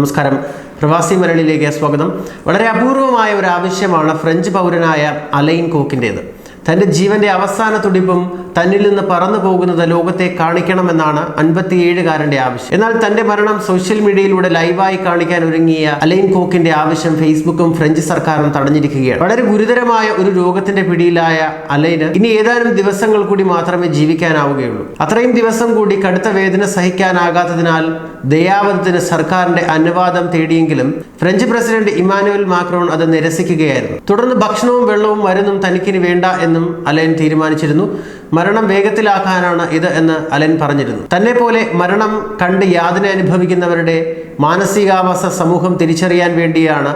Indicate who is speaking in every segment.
Speaker 1: നമസ്കാരം. പ്രവാസി മലയാളിയിലേക്ക് സ്വാഗതം. വളരെ അപൂർവമായ ഒരു ആവശ്യമാണ് ഫ്രഞ്ച് പൗരനായ അലൈൻ കോക്കിന്റേത് തന്റെ ജീവന്റെ അവസാന തുടിപ്പും തന്നിൽ നിന്ന് പറന്നു പോകുന്നത് ലോകത്തെ കാണിക്കണമെന്നാണ് അൻപത്തിയേഴുകാരന്റെ ആവശ്യം. എന്നാൽ തന്റെ മരണം സോഷ്യൽ മീഡിയയിലൂടെ ലൈവായി കാണിക്കാൻ ഒരുങ്ങിയ അലൈൻ കോക്കിന്റെ ആവശ്യം ഫേസ്ബുക്കും ഫ്രഞ്ച് സർക്കാരും തടഞ്ഞിരിക്കുകയാണ്. വളരെ ഗുരുതരമായ ഒരു രോഗത്തിന്റെ പിടിയിലായ അലൈന് ഇനി ഏതാനും ദിവസങ്ങൾ കൂടി മാത്രമേ ജീവിക്കാനാവുകയുള്ളൂ. അത്രയും ദിവസം കൂടി കടുത്ത വേദന സഹിക്കാനാകാത്തതിനാൽ ദയാവധത്തിന് സർക്കാരിന്റെ അനുവാദം തേടിയെങ്കിലും ഫ്രഞ്ച് പ്രസിഡന്റ് ഇമാനുവൽ മാക്രോൺ അത് നിരസിക്കുകയായിരുന്നു. തുടർന്ന് ഭക്ഷണവും വെള്ളവും മരുന്നും തനിക്കിന് വേണ്ട എന്നും അലൻ തീരുമാനിച്ചിരുന്നു. മരണം വേഗത്തിലാക്കാനാണ് ഇത് എന്ന് അലൻ പറഞ്ഞിരുന്നു. തന്നെ പോലെ മരണം കണ്ട് യാതന അനുഭവിക്കുന്നവരുടെ മാനസികാവസ്ഥ സമൂഹം തിരിച്ചറിയാൻ വേണ്ടിയാണ്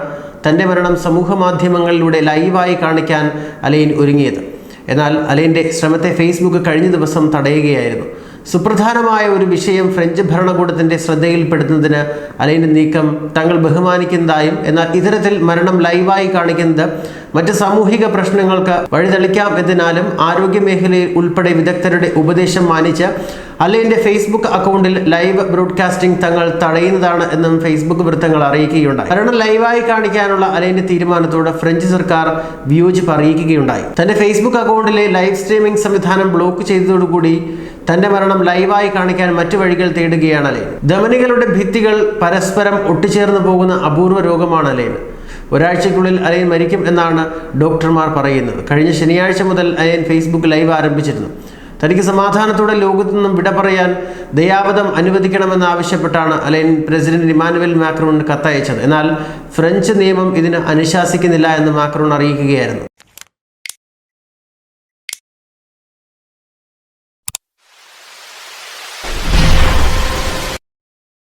Speaker 1: തന്റെ മരണം സമൂഹ മാധ്യമങ്ങളിലൂടെ ലൈവായി കാണിക്കാൻ അലൈൻ ഒരുങ്ങിയത്. എന്നാൽ അലൈന്റെ ശ്രമത്തെ ഫേസ്ബുക്ക് കഴിഞ്ഞ ദിവസം തടയുകയായിരുന്നു. സുപ്രധാനമായ ഒരു വിഷയം ഫ്രഞ്ച് ഭരണകൂടത്തിന്റെ ശ്രദ്ധയിൽപ്പെടുത്തുന്നതിന് അലൈന്റെ നീക്കം തങ്ങൾ ബഹുമാനിക്കുന്നതായും എന്നാൽ ഇത്തരത്തിൽ മരണം ലൈവായി കാണിക്കുന്നത് മറ്റ് സാമൂഹിക പ്രശ്നങ്ങൾക്ക് വഴിതെളിക്കാം എന്നതിനാലും ആരോഗ്യ മേഖലയിൽ ഉൾപ്പെടെ വിദഗ്ധരുടെ ഉപദേശം മാനിച്ച് അലൈന്റെ ഫേസ്ബുക്ക് അക്കൗണ്ടിൽ ലൈവ് ബ്രോഡ്കാസ്റ്റിംഗ് തങ്ങൾ തടയുന്നതാണ് എന്നും ഫേസ്ബുക്ക് വൃത്തങ്ങൾ അറിയിക്കുകയുണ്ടായി. മരണം ലൈവായി കാണിക്കാനുള്ള അലൈന്റെ തീരുമാനത്തോട് ഫ്രഞ്ച് സർക്കാർ വിയോജിപ്പ് അറിയിക്കുകയുണ്ടായി. തന്റെ ഫേസ്ബുക്ക് അക്കൗണ്ടിലെ ലൈവ് സ്ട്രീമിംഗ് സംവിധാനം ബ്ലോക്ക് ചെയ്തതോടുകൂടി തന്റെ മരണം ലൈവായി കാണിക്കാൻ മറ്റു വഴികൾ തേടുകയാണ് അലൈൻ ധമനികളുടെ ഭിത്തികൾ പരസ്പരം ഒട്ടിച്ചേർന്ന് പോകുന്ന അപൂർവ രോഗമാണ് അലേൻ ഒരാഴ്ചയ്ക്കുള്ളിൽ അലയൻ മരിക്കും എന്നാണ് ഡോക്ടർമാർ പറയുന്നത്. കഴിഞ്ഞ ശനിയാഴ്ച മുതൽ അലയൻ ഫേസ്ബുക്ക് ലൈവ് ആരംഭിച്ചിരുന്നു. തനിക്ക് സമാധാനത്തോടെ ലോകത്തു നിന്നും വിട പറയാൻ ദയാവധം അനുവദിക്കണമെന്നാവശ്യപ്പെട്ടാണ് അലൈൻ പ്രസിഡന്റ് ഇമാനുവൽ മാക്രോണിന് കത്തയച്ചത്. എന്നാൽ ഫ്രഞ്ച് നിയമം ഇതിന് അനുശാസിക്കുന്നില്ല എന്ന് മാക്രോൺ അറിയിക്കുകയായിരുന്നു.